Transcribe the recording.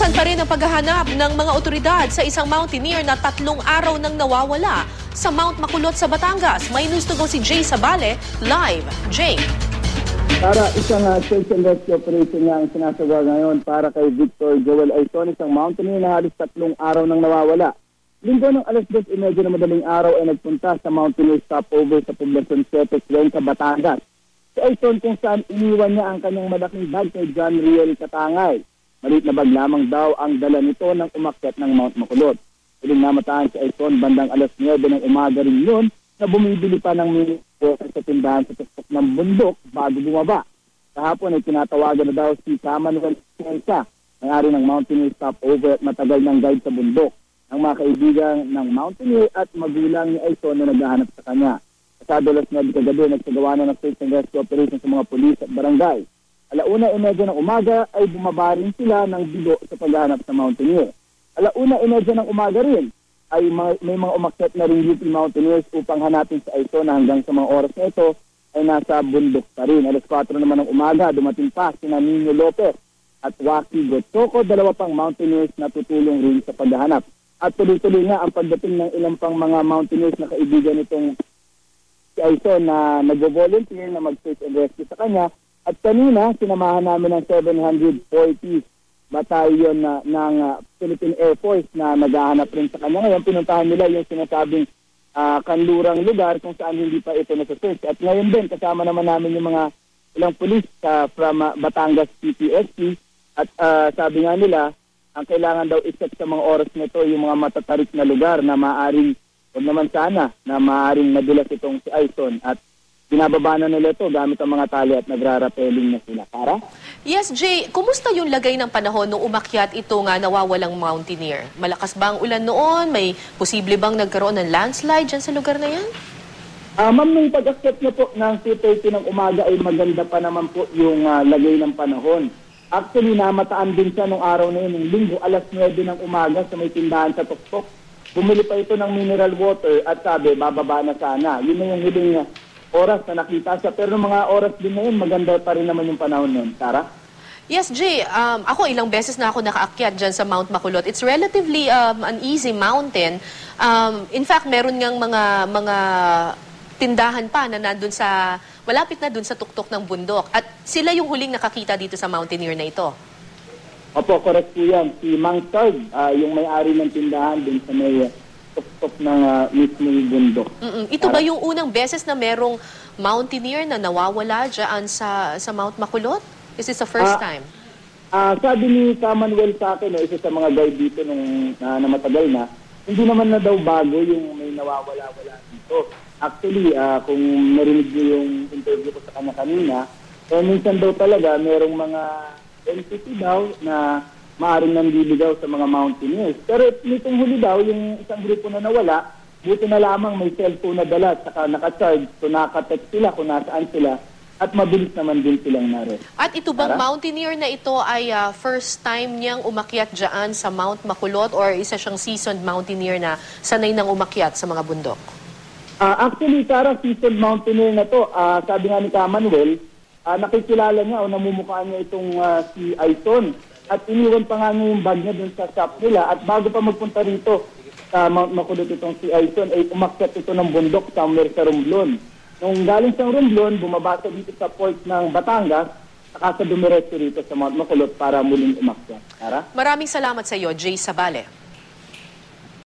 Usan pa rin ang paghahanap ng mga otoridad sa isang mountaineer na tatlong araw nang nawawala sa Mount Makulot sa Batangas. May news to go si Jay Sabale, live. Jay. Para isang uh, search and rescue operation nga ang sinasagawa ngayon para kay Victor Joel Aizon, isang mountaineer na halos tatlong araw nang nawawala. Linggo ng alas 2.30 na madaling araw ay nagpunta sa mountaineer stopover sa Poblacion 7 sa Batangas. Si Aizon kung saan iniwan niya ang kanyang malaking bag kay John Riel Katangay. Maliit na bag lamang daw ang dala nito nang umakyat ng Mount Makulot. Huling namataan si Aizon bandang alas 9 ng umaga rin yun na bumibili pa ng mini sa tindahan sa tuktok ng bundok bago bumaba. Kahapon ay tinatawagan na daw si Commonwealth Sienza, may-ari ng Mountaineer Stopover at matagal ng guide sa bundok. Ang mga kaibigan ng Mountaineer at magulang ni Aizon na naghahanap sa kanya. Kasado alas 9 kagabi, nagsagawa na ng search and rescue operation sa mga pulis at barangay. Alauna medya ng umaga ay bumaba rin sila ng bigo sa paghahanap sa Mountaineer. Alauna medya ng umaga rin ay may, mga umakyat na rin UP Mountaineers upang hanapin sa ito na hanggang sa mga oras na ito ay nasa bundok pa rin. Alas 4 naman ng umaga, dumating pa si Nino Lopez at Waki Gotsoko, dalawa pang Mountaineers na tutulong rin sa paghahanap. At tuloy-tuloy nga ang pagdating ng ilang pang mga Mountaineers na kaibigan nitong si Aison na nag-volunteer na mag-search and rescue sa kanya at kanina, sinamahan namin ng 740 battalion na, ng uh, Philippine Air Force na naghahanap rin sa kanya. Ngayon, pinuntahan nila yung sinasabing uh, kanlurang lugar kung saan hindi pa ito nasa-search. At ngayon din, kasama naman namin yung mga ilang pulis uh, from uh, Batangas PTSD. At uh, sabi nga nila, ang kailangan daw iset sa mga oras nito yung mga matatarik na lugar na maaaring, huwag naman sana, na maaaring madulas itong si Aison. At binababa na nila ito gamit ang mga tali at nagrarapeling na sila. Para? Yes, Jay. Kumusta yung lagay ng panahon nung umakyat ito nga nawawalang mountaineer? Malakas ba ang ulan noon? May posible bang nagkaroon ng landslide dyan sa lugar na yan? Uh, Ma'am, nung pag-akyat niya po ng 2.30 ng umaga ay maganda pa naman po yung uh, lagay ng panahon. Actually, namataan din siya nung araw na yun, ng linggo, alas 9 ng umaga sa may tindahan sa Tuktok. Bumili pa ito ng mineral water at sabi, bababa na sana. Yun na yung huling oras na nakita siya. Pero mga oras din na yun, maganda pa rin naman yung panahon nun. Tara? Yes, Jay. Um, ako ilang beses na ako nakaakyat dyan sa Mount Makulot. It's relatively um, an easy mountain. Um, in fact, meron ngang mga mga tindahan pa na nandun sa, malapit na dun sa tuktok ng bundok. At sila yung huling nakakita dito sa mountaineer na ito. Opo, correct po yan. Si Mang Tard, uh, yung may-ari ng tindahan dun sa may tuktok ng uh, mismong bundok. Mm-mm. Ito ba yung unang beses na merong mountaineer na nawawala dyan sa, sa Mount Makulot? Is this the first Ah, time? Ah, sabi ni Commonwealth sa akin, no, isa sa mga guide dito nung na, na matagal na, hindi naman na daw bago yung may nawawala-wala dito. Actually, ah, kung narinig niyo yung interview ko sa kanya kanina, eh, minsan daw talaga merong mga entity daw na maaaring nanliligaw sa mga mountaineers. Pero nitong huli daw, yung isang grupo na nawala, buti na lamang may cellphone na dala at saka naka-charge, so nakatext sila kung nasaan sila at mabilis naman din silang naroon. At ito bang Tara. mountaineer na ito ay ah, first time niyang umakyat dyan sa Mount Makulot or isa siyang seasoned mountaineer na sanay nang umakyat sa mga bundok? Ah, actually, Tara, seasoned mountaineer na to. Ah, sabi nga ni Commonwealth, ah, nakikilala niya o namumukha niya itong ah, si Aison. At iniwan pa nga niya yung bag niya dun sa shop nila. At bago pa magpunta rito sa Mount Makulot itong si Aison, ay umakyat ito ng bundok somewhere sa Romblon. Nung galing sa Romblon, bumaba dito sa port ng Batangas, saka sa dumiretso rito sa Mount Makulot para muling umakyat. Tara? Maraming salamat sa iyo, Jay Sabale.